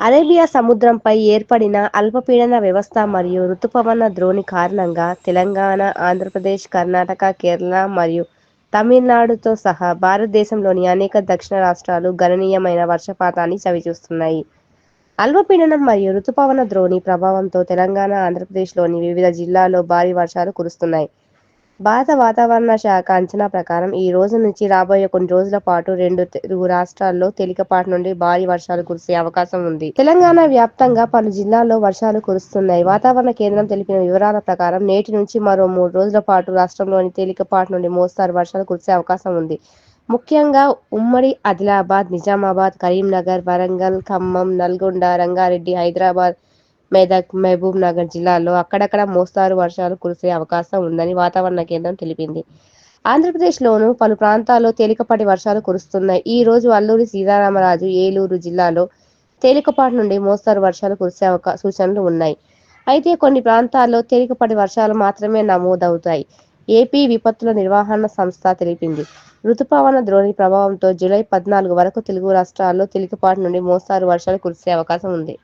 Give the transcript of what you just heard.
Arabia సముద్రంపై ఏర్పడిన అల్పపీడన వ్యవస్థ మరియు రుతుపవన ద్రోణి కారణంగా తెలంగాణ, ఆంధ్రప్రదేశ్, కర్ణాటక, కేరళ మరియు తమిళనాడుతో సహా భారతదేశంలోని అనేక దక్షిణ రాష్ట్రాలు గణనీయమైన వర్షపాతాన్ని చవిచూస్తున్నాయి. అల్పపీడనం మరియు రుతుపవన ద్రోణి ప్రభావంతో తెలంగాణ, ఆంధ్రప్రదేశ్లోని వివిధ జిల్లాల్లో భారీ వర్షాలు కురుస్తున్నాయి. భారత వాతావరణ శాఖ అంచనా ప్రకారం ఈ రోజు నుంచి రాబోయే కొన్ని రోజుల పాటు రెండు తెలుగు రాష్ట్రాల్లో తేలికపాటి నుండి భారీ వర్షాలు కురిసే అవకాశం ఉంది. తెలంగాణ వ్యాప్తంగా పలు జిల్లాల్లో వర్షాలు కురుస్తున్నాయి. వాతావరణ కేంద్రం తెలిపిన వివరాల ప్రకారం నేటి నుంచి మరో మూడు రోజుల పాటు రాష్ట్రంలోని తేలికపాటి నుండి మోస్తరు వర్షాలు కురిసే అవకాశం ఉంది. ముఖ్యంగా ఉమ్మడి ఆదిలాబాద్, నిజామాబాద్, కరీంనగర్, వరంగల్, ఖమ్మం, నల్గొండ, రంగారెడ్డి, హైదరాబాద్, మెదక్, మహబూబ్ నగర్ జిల్లాల్లో అక్కడక్కడ మోస్తరు వర్షాలు కురిసే అవకాశం ఉందని వాతావరణ కేంద్రం తెలిపింది. ఆంధ్రప్రదేశ్లోనూ పలు ప్రాంతాల్లో తేలికపాటి వర్షాలు కురుస్తున్నాయి. ఈ రోజు అల్లూరి సీతారామరాజు, ఏలూరు జిల్లాలో తేలికపాటి నుండి మోస్తరు వర్షాలు కురిసే సూచనలు ఉన్నాయి. అయితే కొన్ని ప్రాంతాల్లో తేలికపాటి వర్షాలు మాత్రమే నమోదవుతాయి. ఏపీ విపత్తుల నిర్వహణ సంస్థ తెలిపింది. రుతుపవన ద్రోణి ప్రభావంతో జూలై పద్నాలుగు వరకు తెలుగు రాష్ట్రాల్లో తేలికపాటి నుండి మోస్తరు వర్షాలు కురిసే అవకాశం ఉంది.